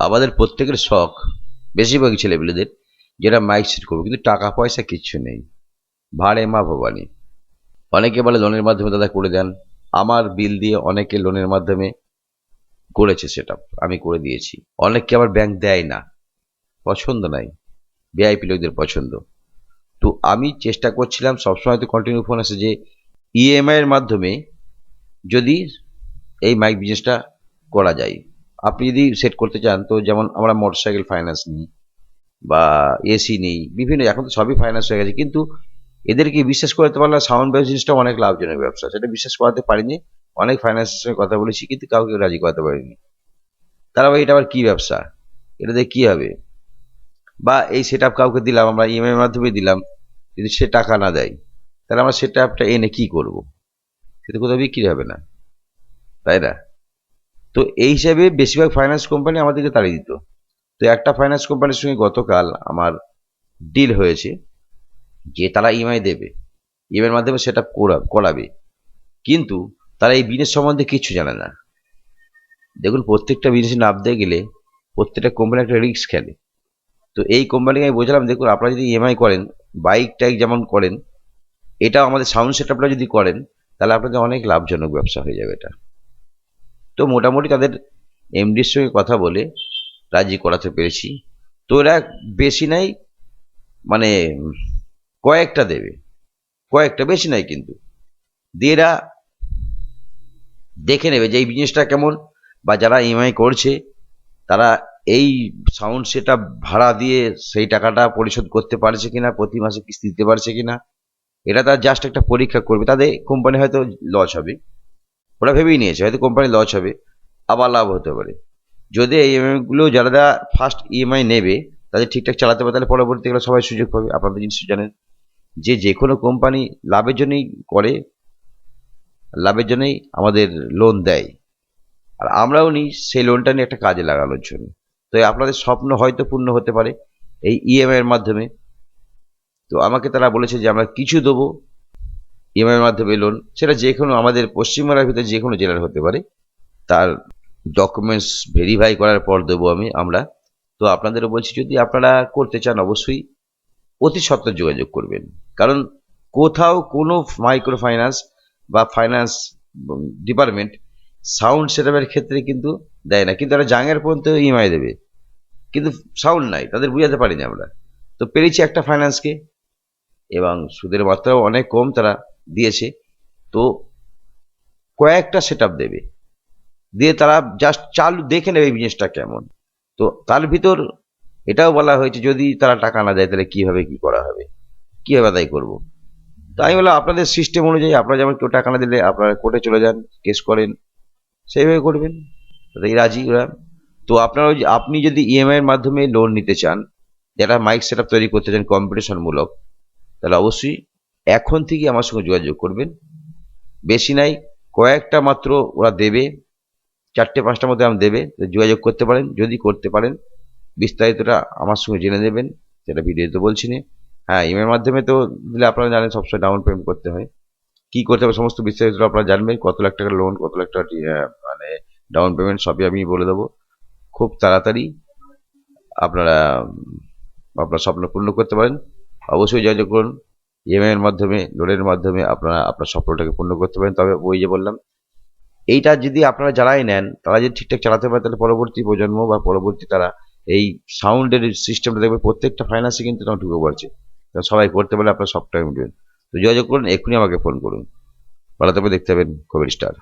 আমাদের প্রত্যেকের শখ বেশিরভাগ ছেলেপিলেদের, যেটা মাইক সেট করব, কিন্তু টাকা পয়সা কিচ্ছু নেই। ভাড়ে মা ভবানী। অনেকে বলে লোনের মাধ্যমে দাদা করে দেন। আমার বিল দিয়ে অনেকে লোনের মাধ্যমে করেছে সেটা, আমি করে দিয়েছি। অনেককে আবার ব্যাংক দেয় না। পছন্দ নাই। ভিআইপি লোকদের পছন্দ। তো আমি চেষ্টা করছিলাম, সবসময় তো কন্টিনিউ ফোন আসে যে ইএমআই এর মাধ্যমে যদি এই মাইক বিজনেসটা করা যায়। আপনি যদি সেট করতে চান, তো যেমন আমরা মোটরসাইকেল ফাইন্যান্স নিই বা এসি নেই, বিভিন্ন, এখন তো সবই ফাইন্যান্স হয়ে গেছে, কিন্তু এদেরকে বিশ্বাস করতে পারলে সাউন্ড বিজনেসটা অনেক লাভজনক ব্যবসা। সেটা বিশ্বাস করাতে পারিনি, অনেক ফাইন্যান্সের সঙ্গে কথা বলেছি, কিন্তু কাউকে রাজি করাতে পারিনি। তারা ভাই, এটা আবার কি ব্যবসা? এটা দিয়ে কি হবে? বা এই সেট কাউকে দিলাম, আমরা ইএমআই এর মাধ্যমে দিলাম, যদি সে টাকা না দেয়, তাহলে আমরা সেট আপটা এনে কি করব? সেটা কোথাও বিক্রি হবে না, তাই না? তো এই হিসাবে বেশিরভাগ ফাইন্যান্স কোম্পানি আমাদেরকে তাড়িয়ে দিত। তো একটা ফাইন্যান্স কোম্পানির সঙ্গে গতকাল আমার ডিল হয়েছে, যে তারা ইএমআই দেবে। ইএমআইয়ের মাধ্যমে সেটা করাবে। কিন্তু তারা এই বিজনেস সম্বন্ধে কিছু জানে না। দেখুন, প্রত্যেকটা বিজনেসে নামতে গেলে প্রত্যেকটা কোম্পানি একটা রিস্ক খেলে। তো এই কোম্পানিকে আমি বোঝালাম, দেখুন, আপনারা যদি ইএমআই করেন বাইক টাইক যেমন করেন, এটাও আমাদের সাউন্ড সেটআপটা যদি করেন, তাহলে আপনাদের অনেক লাভজনক ব্যবসা হয়ে যাবে এটা। তো মোটামুটি তাদের এমডির সঙ্গে কথা বলে, রাজি করাতে পেরেছি। তো এরা বেশি নাই মানে কয়েকটা দেবে। কয়েকটা বেশি নাই কিন্তু। দিয়ে এরা দেখে নেবে যে এই বিজনেসটা কেমন, বা যারা ইএমআই করছে, তারা এই সাউন্ড সেটা ভাড়া দিয়ে সেই টাকাটা পরিশোধ করতে পারছে কিনা, প্রতি মাসে কিস্তি দিতে পারছে কিনা, এটা তার জাস্ট একটা পরীক্ষা করবে। তাদের কোম্পানি হয়তো লস হবে। ওরা ভেবেই নিয়েছে, হয়তো কোম্পানি লস হবে, আবার লাভ হতে পারে। যদি এই ইএমআইগুলো যারা ফার্স্ট ইএমআই নেবে, তাদের ঠিকঠাক চালাতে পারে, তাহলে পরবর্তীকালে সবাই সুযোগ পাবে। আপনাদের জিনিস জানেন যে যে কোনো কোম্পানি লাভের জন্যই করে, লাভের জন্যই আমাদের লোন দেয়। আর আমরাও নিই সেই লোনটা নিয়ে একটা কাজে লাগানোর জন্য। তো আপনাদের স্বপ্ন হয়তো পূর্ণ হতে পারে এই ইএমআই এর মাধ্যমে। তো আমাকে তারা বলেছে যে আমরা কিছু দেবো ইএমআই এর মাধ্যমে লোন, সেটা যে কোনো আমাদের পশ্চিমবাংলার ভিতরে যে কোনো জেলার হতে পারে। তার ডকুমেন্টস ভেরিফাই করার পর দেবো আমি, আমরা। তো আপনাদেরও বলছি, যদি আপনারা করতে চান অবশ্যই অতি সত্ত্বর যোগাযোগ করবেন। কারণ কোথাও কোনো মাইক্রো ফাইন্যান্স বা ফাইন্যান্স ডিপার্টমেন্ট সাউন্ড সেটআপের ক্ষেত্রে কিন্তু দেয় না। কিন্তু তারা জাঙের পর্যন্ত ইএমআই দেবে। কিন্তু সাউন্ড নাই, তাদের বুঝাতে পারিনি আমরা। তো পেরেছি একটা ফাইন্যান্সকে এবং সুদের মাত্রাও অনেক কম তারা দিয়েছে, তো কয়েকটা সেট দেবে। দিয়ে তারা জাস্ট চালু দেখে নেবে বিজনেসটা কেমন। তো তার ভিতর এটাও বলা হয়েছে, যদি তারা টাকা না দেয়, তাহলে কীভাবে কি করা হবে? কীভাবে আদায় করব? তাই বলে আপনাদের সিস্টেম অনুযায়ী আপনারা যেমন কেউ টাকা না দিলে আপনারা কোর্টে চলে যান কেস করেন, সেইভাবে করবেন। তাই রাজি ওরা। তো আপনারা ওই আপনি যদি ইএমআই এর মাধ্যমে লোন নিতে চান যারা মাইক সেট তৈরি করতে চান কম্পিটিশনমূলক তাহলে অবশ্যই এখন থেকে আমার সঙ্গে যোগাযোগ করবেন। বেশি নাই, কয়েকটা মাত্র ওরা দেবে, চারটে, পাঁচটার মধ্যে আমি দেবে যোগাযোগ করতে পারেন, যদি করতে পারেন, বিস্তারিতটা আমার সঙ্গে জেনে নেবেন, সেটা ভিডিওতে বলছি না। হ্যাঁ ইমের মাধ্যমে তো দিলে আপনারা জানেন, সবসময় ডাউন পেমেন্ট করতে হয়। কি করতে হবে, সমস্ত বিস্তারিত আপনারা জানবেন, কত লাখ টাকার লোন কত লাখ টাকা মানে ডাউন পেমেন্ট সবই আমি বলে দেবো। খুব তাড়াতাড়ি আপনারা, আপনার স্বপ্ন পূর্ণ করতে পারেন। অবশ্যই যোগাযোগ করুন। ইএমআই এর মাধ্যমে, লোনের মাধ্যমে আপনারা, আপনার স্বপ্নটাকে পূর্ণ করতে পারেন। তবে ওই যে বললাম, এইটা যদি আপনারা যারাই নেন, তারা যদি ঠিকঠাক চালাতে পারে, তাহলে পরবর্তী প্রজন্ম বা পরবর্তী তারা এই সাউন্ডের সিস্টেমটা দেখবে, প্রত্যেকটা ফাইন্যান্সে কিন্তু তখন ঢুকে পড়ছে। সবাই করতে পারলে আপনার সব টাইম দেবেন তো যোগাযোগ করুন, এক্ষুনি আমাকে ফোন করুন। ভালো থাকবে দেখতে পাবেন খবর স্টার